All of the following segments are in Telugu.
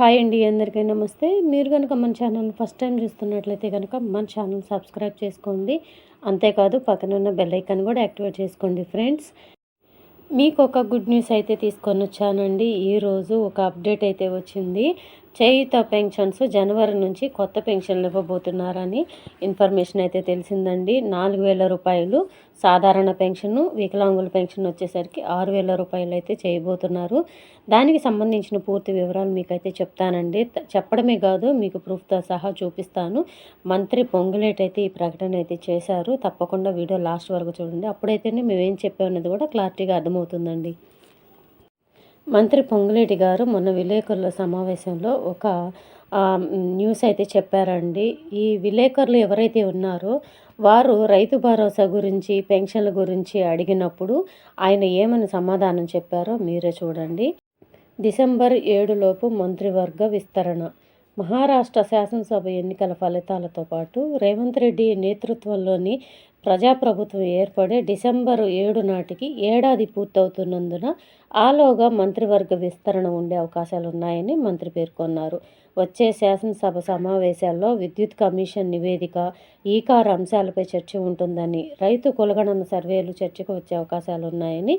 హాయ్ అండి అందరికీ నమస్తే. మీరు కనుక మన ఛానల్ ఫస్ట్ టైం చూస్తున్నట్లయితే కనుక మన ఛానల్ సబ్స్క్రైబ్ చేసుకోండి. అంతేకాదు పక్కన ఉన్న బెల్ ఐకాన్ కూడా యాక్టివేట్ చేసుకోండి ఫ్రెండ్స్. మీకు ఒక గుడ్ న్యూస్ అయితే తీసుకొని వచ్చానండి. ఈరోజు ఒక అప్డేట్ అయితే వచ్చింది. చేయుత పెన్షన్స్ జనవరి నుంచి కొత్త పెన్షన్లు ఇవ్వబోతున్నారని ఇన్ఫర్మేషన్ అయితే తెలిసిందండి. నాలుగు వేల రూపాయలు సాధారణ పెన్షన్ వికలాంగుల పెన్షన్ వచ్చేసరికి ఆరు వేల రూపాయలు అయితే చేయబోతున్నారు. దానికి సంబంధించిన పూర్తి వివరాలు మీకైతే చెప్తానండి. చెప్పడమే కాదు మీకు ప్రూఫ్తో సహా చూపిస్తాను. మంత్రి పొంగులేట్ అయితే ఈ ప్రకటన అయితే చేశారు. తప్పకుండా వీడియో లాస్ట్ వరకు చూడండి. అప్పుడైతేనే మేమేం చెప్పామన్నది కూడా క్లారిటీగా అర్థమవుతుందండి. మంత్రి పొంగులేటి గారు మొన్న విలేకరుల సమావేశంలో ఒక న్యూస్ అయితే చెప్పారండి. ఈ విలేకరులు ఎవరైతే ఉన్నారో వారు రైతు భరోసా గురించి పెన్షన్ల గురించి అడిగినప్పుడు ఆయన ఏమని సమాధానం చెప్పారో మీరే చూడండి. డిసెంబర్ ఏడులోపు మంత్రివర్గ విస్తరణ. మహారాష్ట్ర శాసనసభ ఎన్నికల ఫలితాలతో పాటు రేవంత్ రెడ్డి నేతృత్వంలోని ప్రజాప్రభుత్వం ఏర్పడే డిసెంబరు ఏడు నాటికి ఏడాది పూర్తవుతున్నందున ఆలోగా మంత్రివర్గ విస్తరణ ఉండే అవకాశాలు ఉన్నాయని మంత్రి పేర్కొన్నారు. వచ్చే శాసనసభ సమావేశాల్లో విద్యుత్ కమిషన్ నివేదిక ఈ అంశాలపై చర్చ ఉంటుందని రైతు కొలగణన సర్వేలు చర్చకు వచ్చే అవకాశాలు ఉన్నాయని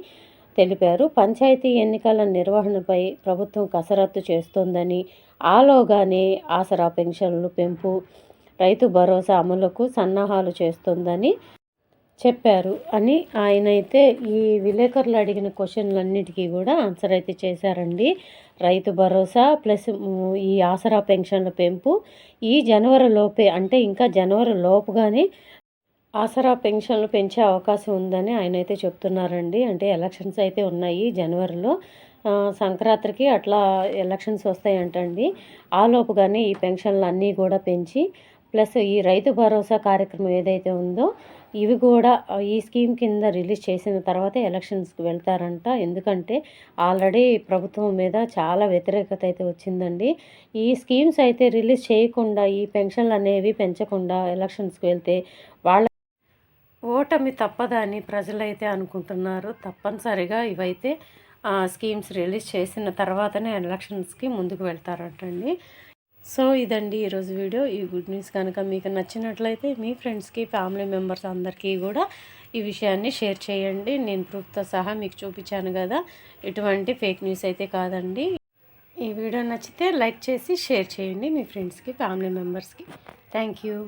తెలిపారు. పంచాయతీ ఎన్నికల నిర్వహణపై ప్రభుత్వం కసరత్తు చేస్తోందని ఆలోగానే ఆసరా పెన్షన్లు పెంపు రైతు భరోసా అమలుకు సన్నాహాలు చేస్తుందని చెప్పారు. అని ఆయన అయితే ఈ విలేకరులు అడిగిన క్వశ్చన్లన్నిటికీ కూడా ఆన్సర్ అయితే చేశారండి. రైతు భరోసా ప్లస్ ఈ ఆసరా పెన్షన్ల పెంపు ఈ జనవరి లోపే అంటే ఇంకా జనవరి లోపుగానే ఆసరా పెన్షన్లు పెంచే అవకాశం ఉందని ఆయన అయితే చెప్తున్నారండి. అంటే ఎలక్షన్స్ అయితే ఉన్నాయి జనవరిలో. సంక్రాంతికి అట్లా ఎలక్షన్స్ వస్తాయంటండి. ఆ లోపుగానే ఈ పెన్షన్లు అన్నీ కూడా పెంచి ప్లస్ ఈ రైతు భరోసా కార్యక్రమం ఏదైతే ఉందో ఇవి కూడా ఈ స్కీమ్ కింద రిలీజ్ చేసిన తర్వాత ఎలక్షన్స్కి వెళ్తారంట. ఎందుకంటే ఆల్రెడీ ప్రభుత్వం మీద చాలా వ్యతిరేకత అయితే వచ్చిందండి. ఈ స్కీమ్స్ అయితే రిలీజ్ చేయకుండా ఈ పెన్షన్లు అనేవి పెంచకుండా ఎలక్షన్స్కి వెళ్తే వాళ్ళ ఓటమి తప్పదని ప్రజలైతే అనుకుంటున్నారు. తప్పనిసరిగా ఇవైతే స్కీమ్స్ రిలీజ్ చేసిన తర్వాతనే ఎలక్షన్స్కి ముందుకు వెళ్తారటండి. సో ఇదండి ఈరోజు వీడియో. ఈ గుడ్ న్యూస్ కనుక మీకు నచ్చినట్లయితే మీ ఫ్రెండ్స్కి ఫ్యామిలీ మెంబర్స్ అందరికీ కూడా ఈ విషయాన్ని షేర్ చేయండి. నేను ప్రూఫ్తో సహా మీకు చూపించాను కదా ఎటువంటి ఫేక్ న్యూస్ అయితే కాదండి. ఈ వీడియో నచ్చితే లైక్ చేసి షేర్ చేయండి మీ ఫ్రెండ్స్కి ఫ్యామిలీ మెంబర్స్కి. Thank you.